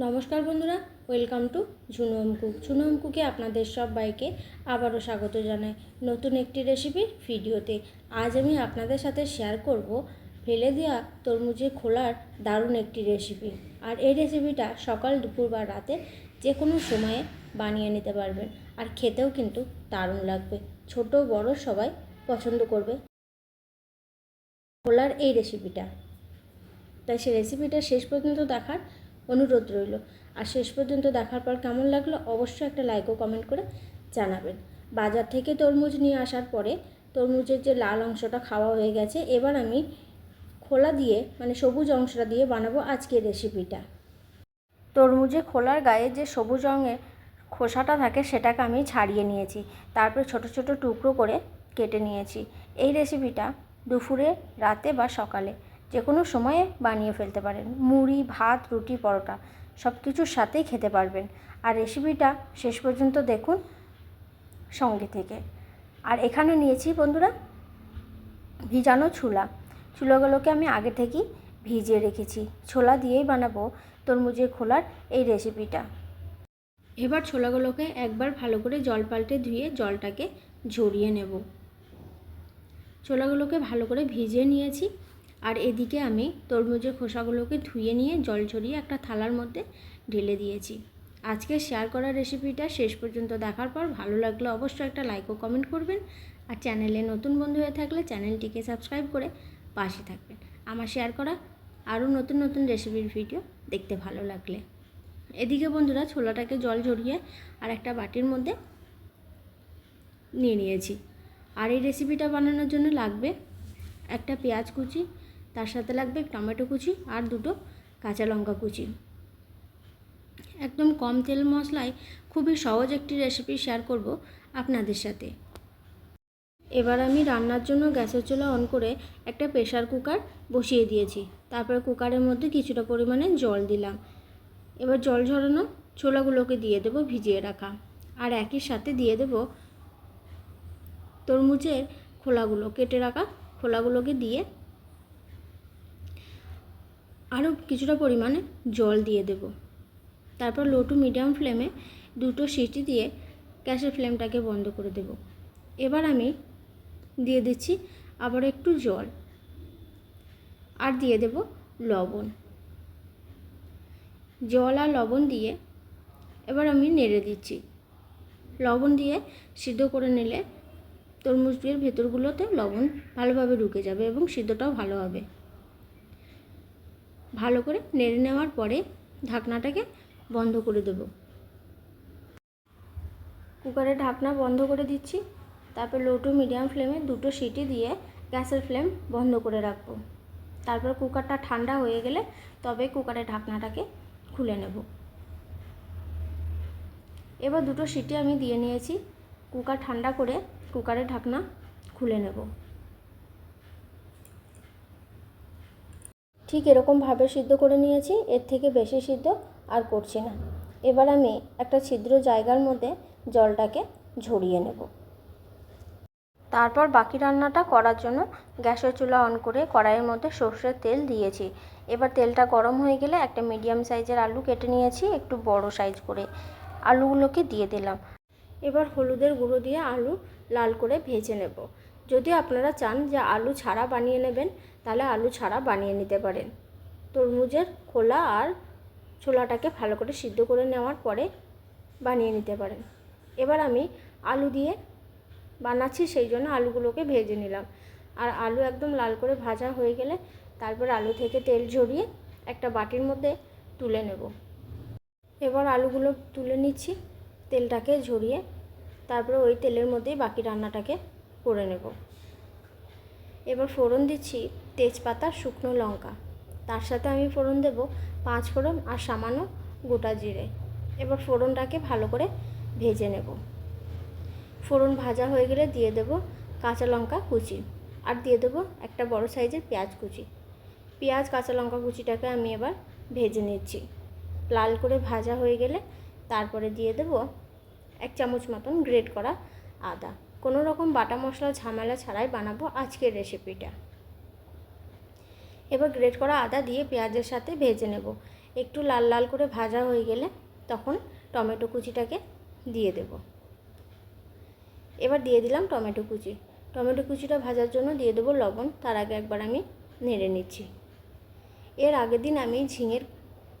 নমস্কার বন্ধুরা welcome to Jhunum cook Jhunum কুকে আপনাদের সবাইকে আবারও স্বাগত জানাই নতুন একটি রেসিপির ভিডিওতে আজ আমি আপনাদের সাথে শেয়ার করব ফেলে দেওয়া তরমুজের খোলার দারুণ একটি রেসিপি আর এই রেসিপিটা সকাল, দুপুর বা রাতে যে কোনো সময়ে বানিয়ে নিতে পারবেন। আর খেতেও কিন্তু দারুণ লাগবে। ছোট, বড় সবাই পছন্দ করবে খোলার এই রেসিপিটা তাই সে রেসিপিটা শেষ পর্যন্ত দেখার অনুরোধ রইল। আর শেষ পর্যন্ত দেখার পর কেমন লাগল অবশ্যই একটা লাইক ও কমেন্ট করে জানাবেন। বাজার থেকে তরমুজ নিয়ে আসার পরে তরমুজের যে লাল অংশটা খাওয়া হয়ে গেছে, এবার আমি খোলা দিয়ে মানে সবুজ অংশটা দিয়ে বানাবো আজকের রেসিপিটা তরমুজে খোলার গায়ে যে সবুজ রঙের খোসাটা থাকে, সেটাকে আমি ছাড়িয়ে নিয়েছি। তারপরে ছোট ছোট টুকরো করে কেটে নিয়েছি। এই রেসিপিটা দুপুরে, রাতে বা সকালে। যে কোনো সময়ে বানিয়ে ফেলতে পারেন। মুড়ি, ভাত, রুটি, পরোটা সব কিছুর সাথেই খেতে পারবেন। আর রেসিপিটা শেষ পর্যন্ত দেখুন সঙ্গে থেকে। আর এখানে নিয়েছি বন্ধুরা ভিজানো ছোলা। ছোলাগুলোকে আমি আগে থেকেই ভিজিয়ে রেখেছি। ছোলা দিয়েই বানাবো তরমুজের খোলার এই রেসিপিটা এবার ছোলাগুলোকে একবার ভালো করে জল পাল্টে ধুয়ে জলটাকে ঝরিয়ে নেব। ছোলাগুলোকে ভালো করে ভিজিয়ে নিয়েছি। আর এদিকে আমি তরমুজের খোসাগুলোকে ধুয়ে নিয়ে জল ঝরিয়ে একটা থালার মধ্যে ঢেলে দিয়েছি। আজকে শেয়ার করা রেসিপিটা শেষ পর্যন্ত দেখার পর ভালো লাগলে অবশ্যই একটা লাইক ও কমেন্ট করবেন। আর চ্যানেলে নতুন বন্ধু হয়ে থাকলে চ্যানেলটিকে সাবস্ক্রাইব করে পাশে থাকবেন। আমার শেয়ার করা আরও নতুন নতুন রেসিপির ভিডিও দেখতে ভালো লাগলে। এদিকে বন্ধুরা ছোলাটাকে জল ঝরিয়ে আর একটা বাটির মধ্যে নিয়ে নিয়েছি। আর এই রেসিপিটা বানানোর জন্য লাগবে একটা পেঁয়াজ কুচি তার সাথে লাগবে টমেটো কুচি আর দুটো কাঁচা লঙ্কা কুচি। একদম কম তেল মশলায় খুবই সহজ একটি রেসিপি শেয়ার করব আপনাদের সাথে। এবার আমি রান্নার জন্য গ্যাসের চুলা অন করে একটা প্রেশার কুকার বসিয়ে দিয়েছি। তারপরে কুকারের মধ্যে কিছুটা পরিমাণে জল দিলাম। এবার জল ঝরানো ছোলাগুলোকে দিয়ে দেবো ভিজিয়ে রাখা। আর একই সাথে দিয়ে দেব তরমুজের খোলাগুলো, কেটে রাখা খোলাগুলোকে দিয়ে আরও কিছুটা পরিমাণে জল দিয়ে দেব। তারপর লো টু মিডিয়াম ফ্লেমে দুটো সিটি দিয়ে গ্যাসের ফ্লেমটাকে বন্ধ করে দেব। এবার আমি দিয়ে দিচ্ছি আবার একটু জল আর দিয়ে দেব লবণ। জল আর লবণ দিয়ে এবার আমি নেড়ে দিচ্ছি। লবণ দিয়ে সিদ্ধ করে নিলে তরমুজের ভেতরগুলোতে লবণ ভালোভাবে ঢুকে যাবে এবং সিদ্ধটাও ভালো হবে। ভালো করে নেড়ে নেওয়ার পরে ঢাকনাটাকে বন্ধ করে দেব। কুকারের ঢাকনা বন্ধ করে দিচ্ছি, তারপর লো টু মিডিয়াম ফ্লেমে দুটো সিটি দিয়ে গ্যাসের ফ্লেম বন্ধ করে রাখব। তারপর কুকারটা ঠান্ডা হয়ে গেলে তবে কুকারের ঢাকনাটাকে খুলে নেব। এবার দুটো সিটি আমি দিয়ে নিয়েছি, কুকার ঠান্ডা করে কুকারের ঢাকনা খুলে নেব। ঠিক এরকমভাবে সিদ্ধ করে নিয়েছি, এর থেকে বেশি সিদ্ধ আর করছি না। এবার আমি একটা ছিদ্র জায়গার মধ্যে জলটাকে ঝরিয়ে নেব। তারপর বাকি রান্নাটা করার জন্য গ্যাসের চুলা অন করে কড়াইয়ের মধ্যে সর্ষের তেল দিয়েছি। এবার তেলটা গরম হয়ে গেলে একটা মিডিয়াম সাইজের আলু কেটে নিয়েছি, একটু বড় সাইজ করে। আলুগুলোকে দিয়ে দিলাম। এবার হলুদের গুঁড়ো দিয়ে আলু লাল করে ভেজে নেব। যদি আপনারা চান যে আলু ছাড়া বানিয়ে নেবেন তাহলে আলু ছাড়া বানিয়ে নিতে পারেন। তরমুজের খোলা আর ছোলাটাকে ভালো করে সিদ্ধ করে নেওয়ার পরে বানিয়ে নিতে পারেন। এবার আমি আলু দিয়ে বানাচ্ছি, সেই জন্য আলুগুলোকে ভেজে নিলাম। আর আলু একদম লাল করে ভাজা হয়ে গেলে তারপর আলু থেকে তেল ঝরিয়ে একটা বাটির মধ্যে তুলে নেব। এবার আলুগুলো তুলে নিচ্ছি, তেলটাকে ঝরিয়ে তারপরে ওই তেলের মধ্যেই বাকি রান্নাটাকে করে নেব। এবার ফোড়ন দিচ্ছি তেজপাতা, শুকনো লঙ্কা। তার সাথে আমি ফোড়ন দেব পাঁচ ফোড়ন আর সামান্য গোটা জিরে। এবার ফোড়নটাকে ভালো করে ভেজে নেব। ফোড়ন ভাজা হয়ে গেলে দিয়ে দেব কাঁচা লঙ্কা কুচি আর দিয়ে দেবো একটা বড় সাইজের পেঁয়াজ কুচি। পেঁয়াজ, কাঁচা লঙ্কা কুচিটাকে আমি এবার ভেজে নিচ্ছি। লাল করে ভাজা হয়ে গেলে তারপরে দিয়ে দেব এক চামচ মতন গ্রেট করা আদা। কোনো রকম বাটা মশলা ঝামেলা ছাড়াই বানাবো আজকের রেসিপিটা। এবার গ্রেট করা আদা দিয়ে পেঁয়াজের সাথে ভেজে নেব। একটু লাল লাল করে ভাজা হয়ে গেলে তখন টমেটো কুচিটাকে দিয়ে দেব। এবার দিয়ে দিলাম টমেটো কুচি। টমেটো কুচিটা ভাজার জন্য দিয়ে দেবো লবণ, তার আগে একবার আমি নেড়ে নিচ্ছি। এর আগের দিন আমি ঝিঙের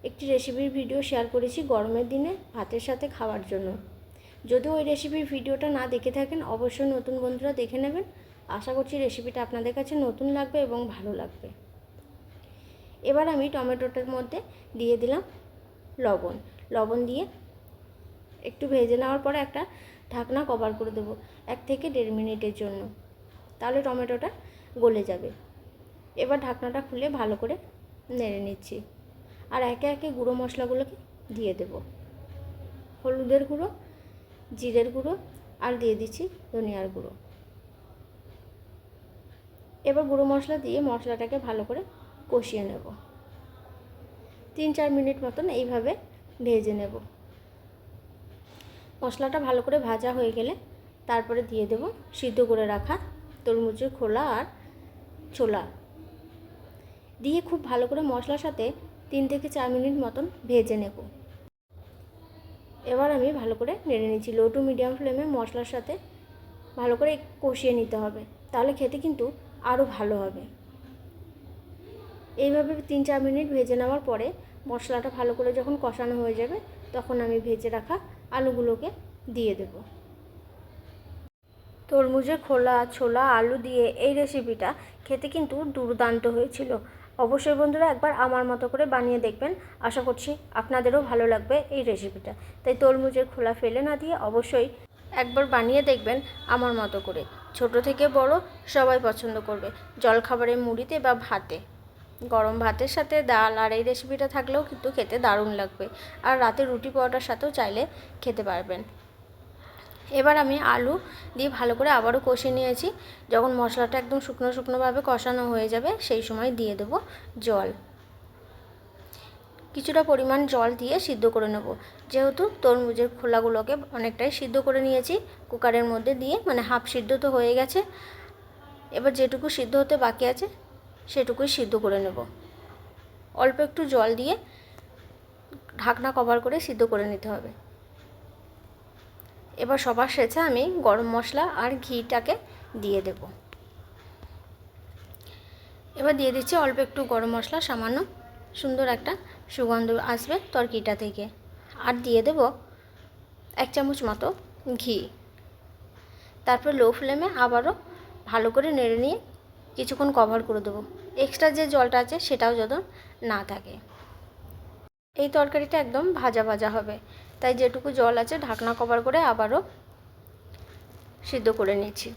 একটি রেসিপির ভিডিও শেয়ার করেছি গরমের দিনে ভাতের সাথে খাওয়ার জন্য। যদি ওই রেসিপির ভিডিওটা না দেখে থাকেন, অবশ্যই নতুন বন্ধুরা দেখে নেবেন। আশা করছি রেসিপিটা আপনাদের কাছে নতুন লাগবে এবং ভালো লাগবে। এবার আমি টমেটোটার মধ্যে দিয়ে দিলাম লবণ। লবণ দিয়ে একটু ভেজে নেওয়ার পরে একটা ঢাকনা কভার করে দেবো এক থেকে দেড় মিনিটের জন্য। তাহলে টমেটোটা গলে যাবে। এবার ঢাকনাটা খুলে ভালো করে নেড়ে নিচ্ছি। আর একে একে গুঁড়ো মশলাগুলোকে দিয়ে দেব। হলুদের গুঁড়ো, জিরের গুঁড়ো আর দিয়ে দিচ্ছি ধনিয়ার গুঁড়ো। এবার গুঁড়ো মশলা দিয়ে মশলাটাকে ভালো করে কষিয়ে নেব। তিন চার মিনিট মতন এইভাবে ভেজে নেব। মশলাটা ভালো করে ভাজা হয়ে গেলে তারপরে দিয়ে দেব সিদ্ধ করে রাখা তরমুজের খোলা আর ছোলা। দিয়ে খুব ভালো করে মশলার সাথে তিন থেকে চার মিনিট মতন ভেজে নেব। এবার আমি ভালো করে নেড়ে নিচ্ছি। লো টু মিডিয়াম ফ্লেমে মশলার সাথে ভালো করে কষিয়ে নিতে হবে। তাহলে খেতে কিন্তু আরও ভালো হবে। এইভাবে তিন চার মিনিট ভেজে নেওয়ার পরে মশলাটা ভালো করে যখন কষানো হয়ে যাবে, তখন আমি ভেজে রাখা আলুগুলোকে দিয়ে দেব। তরমুজের খোলা, ছোলা, আলু দিয়ে এই রেসিপিটা খেতে কিন্তু দুর্দান্ত হয়েছিল। অবশ্যই বন্ধুরা একবার আমার মতো করে বানিয়ে দেখবেন। আশা করছি আপনাদেরও ভালো লাগবে এই রেসিপিটা তাই তরমুজের খোলা ফেলে না দিয়ে অবশ্যই একবার বানিয়ে দেখবেন আমার মতো করে। ছোট থেকে বড় সবাই পছন্দ করবে। জলখাবারে, মুড়িতে বা ভাতে। গরম ভাতের সাথে ডাল আর এই রেসিপিটা থাকলেও কিন্তু খেতে দারুণ লাগবে। আর রাতে রুটি পরোটার সাথেও চাইলে খেতে পারবেন। এবার আমি আলু দিয়ে ভালো করে আবারও কষে নিয়েছি। যখন মশলাটা একদম শুকনো শুকনোভাবে কষানো হয়ে যাবে, সেই সময় দিয়ে দেবো জল। কিছুটা পরিমাণ জল দিয়ে সিদ্ধ করে নেব। যেহেতু তরমুজের খোলাগুলোকে অনেকটাই সিদ্ধ করে নিয়েছি, কুকারের মধ্যে দিয়ে মানে হাফ সিদ্ধ তো হয়ে গেছে। এবার যেটুকু সিদ্ধ হতে বাকি আছে সেটুকুই সিদ্ধ করে নেব। অল্প একটু জল দিয়ে ঢাকনা কভার করে সিদ্ধ করে নিতে হবে। এবার সবার শেষে আমি গরম মশলা আর ঘিটাকে দিয়ে দেব। এবার দিয়ে দিচ্ছি অল্প একটু গরম মশলা, সামান্য সুন্দর একটা সুগন্ধ আসবে তরকিটা থেকে। আর দিয়ে দেব এক চামচ মতো ঘি। তারপর লো ফ্লেমে আবারও ভালো করে নেড়ে নিয়ে কিছুক্ষণ কভার করে দেবো। এক্সট্রা যে জলটা আছে সেটাও যেন না থাকে। এই তরকারিটা একদম ভাজা ভাজা হবে। তাই যেটুকু জল আছে ঢাকনা কভার করে আবারও সিদ্ধ করে নিচ্ছি।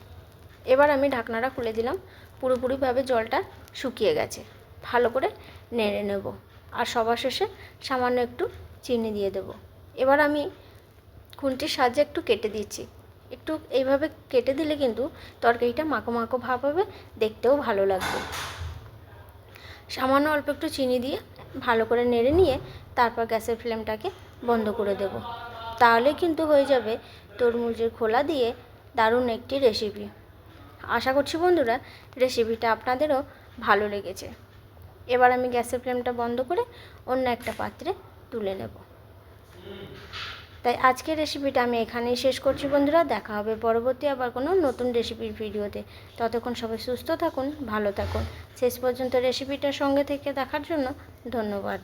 এবার আমি ঢাকনাটা খুলে দিলাম। পুরোপুরিভাবে জলটা শুকিয়ে গেছে। ভালো করে নেড়ে নেব। আর সবার শেষে সামান্য একটু চিনি দিয়ে দেব। এবার আমি খুন্তির সাহায্যে একটু কেটে দিচ্ছি। একটু এইভাবে কেটে দিলে কিন্তু তরকারিটা মাখো মাখো ভাব হবে, দেখতেও ভালো লাগবে। সামান্য অল্প একটু চিনি দিয়ে ভালো করে নেড়ে নিয়ে তারপর গ্যাসের ফ্লেমটাকে বন্ধ করে দেব। তাহলে কিন্তু হয়ে যাবে তরমুজের খোলা দিয়ে দারুণ একটি রেসিপি আশা করছি বন্ধুরা রেসিপিটা আপনাদেরও ভালো লেগেছে। এবার আমি গ্যাসের ফ্লেমটা বন্ধ করে অন্য একটা পাত্রে তুলে নেব। তাই আজকের রেসিপিটা আমি এখানেই শেষ করছি বন্ধুরা। দেখা হবে পরবর্তী আবার কোনো নতুন রেসিপির ভিডিওতে। ততক্ষণ সবাই সুস্থ থাকুন, ভালো থাকুন। শেষ পর্যন্ত রেসিপিটার সঙ্গে থেকে দেখার জন্য ধন্যবাদ।